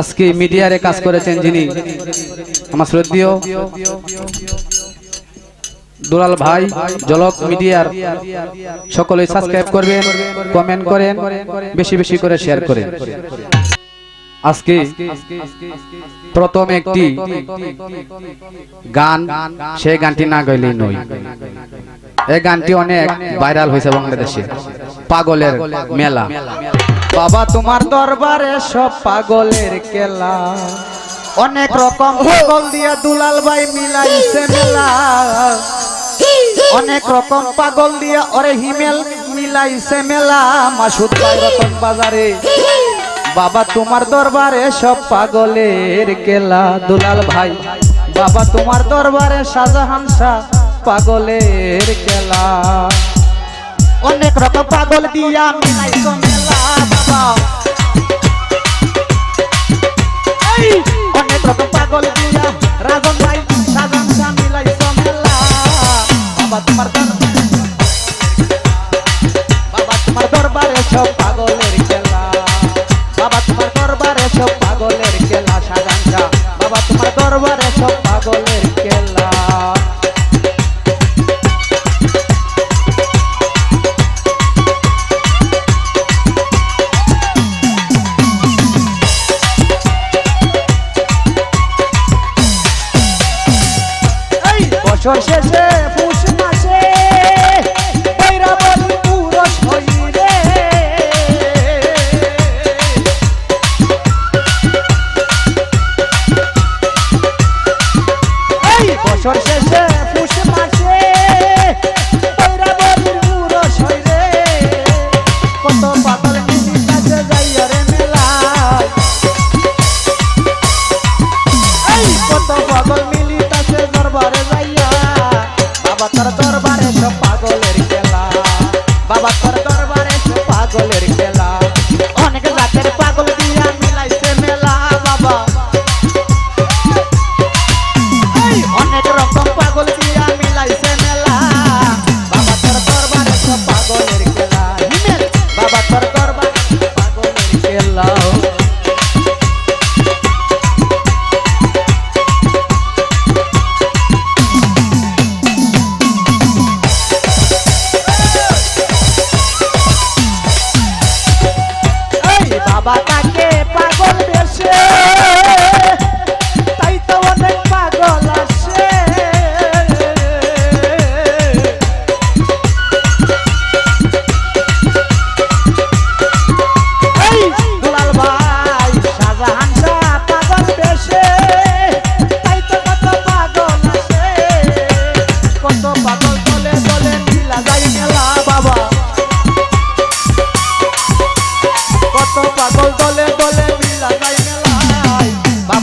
আজকে মিডিয়ারে কাজ করেছেন যিনি, আমার শ্রদ্ধীয় দুলাল ভাই, জলক মিডিয়ার সকলে সাবস্ক্রাইব করবেন কমেন্ট করেন, বেশি বেশি করে শেয়ার করেন। আজকে প্রথম একটি গান সেই গানটি না গাইলেই নয়। এই গানটি অনেক ভাইরাল হয়েছে বাংলাদেশে, পাগলের মেলা। বাবা তোমার দরবারে সব পাগলের খেলা। অনেক রকম পাগল দিয়া দুলাল ভাই মিলাইছে মেলা। অনেক রকম পাগল দিয়া ওরে হিমেল মিলাইছে মেলা। মাসুদ ভাই রতন বাজারে। বাবা তোমার দরবারে সব পাগলের কেলা দুলাল ভাই বাবা তোমার দরবারে শাহজাহান শাহ পাগলের কেলা অনেক রকম পাগল দিয়া মিলাইছো 谢谢。বাবা তোর দরবারে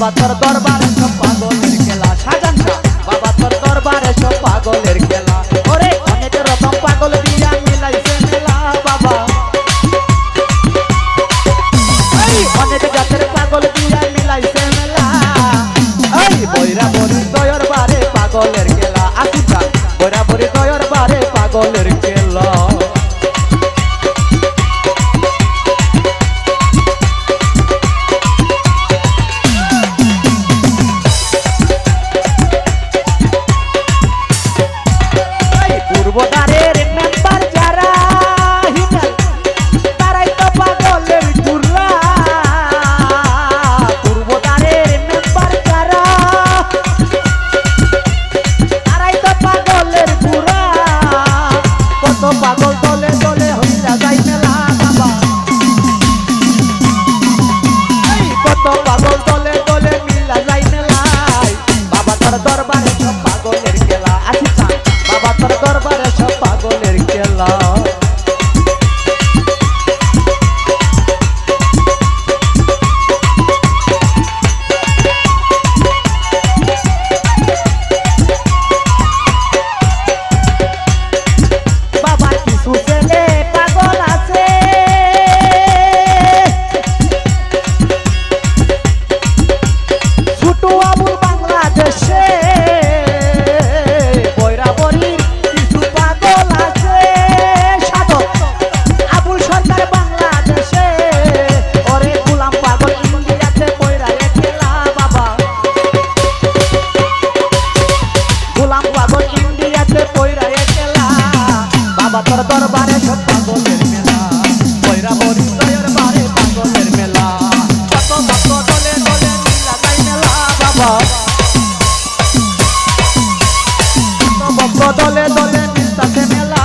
বাবা তোর দরবারে সব পাগলের খেলা। সাজান বাবা তোর দরবারে সব পাগলের খেলা। ওরে, অনেক রকম পাগল দিয়া মিলাইছে মেলা, বাবা। অনেক জাতের পাগল দিয়া মিলাইছে মেলা। এই বৈরা বলি দয়র বারে পাগলের বাবা, তোর দরবারে সব পাগলের মেলা। বৈরা বড়ি দয়ার বারে পাগলের মেলা। কত ভক্ত দলে দলে মিলা তাই মেলা, বাবা। কত ভক্ত দলে দলে মিলতাছে মেলা।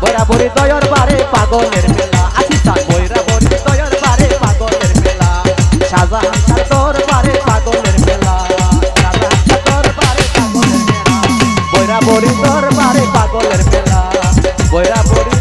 বৈরা বড়ি দয়ার বারে পাগলের মেলা। আসি তা বৈরা বড়ি দয়ার বারে পাগলের মেলা। সাজা সাতর বারে পাগলের মেলা। সাজা সাতর বারে পাগলের মেলা। বৈরা বড়ি দরবারে পাগলের মেলা। বয়া পড়ি